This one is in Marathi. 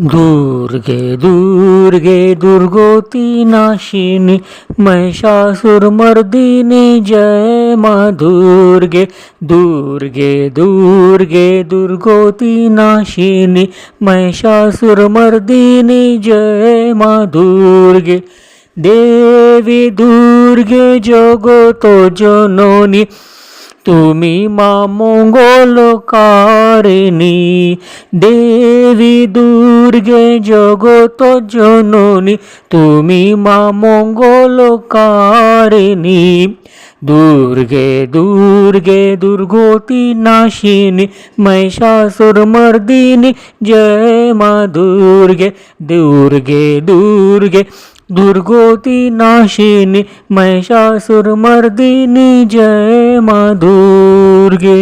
दुर्गे दुर्गे दुर्गोती नाशिनी महिषासुरमर्दिनी जय मा दुर्गे दुर्गे दुर्गे दुर्गोती नाशिनी महिषासुरमर्दिनी जय मा दुर्गे देवी दुर्गे जगतो जननी তুমি মা মঙ্গলকারিণী দেবী দুর্গে জগত জননী, তুমি মা মঙ্গলকারিণী দুর্গে দুর্গে দুর্গতি নাশিনী মহিষাসুরমর্দিনী জয় মা দুর্গে দুর্গে দুর্গে दुर्गोती नाशिनी महिषासुरमर्दिनी जय मा दुर्गे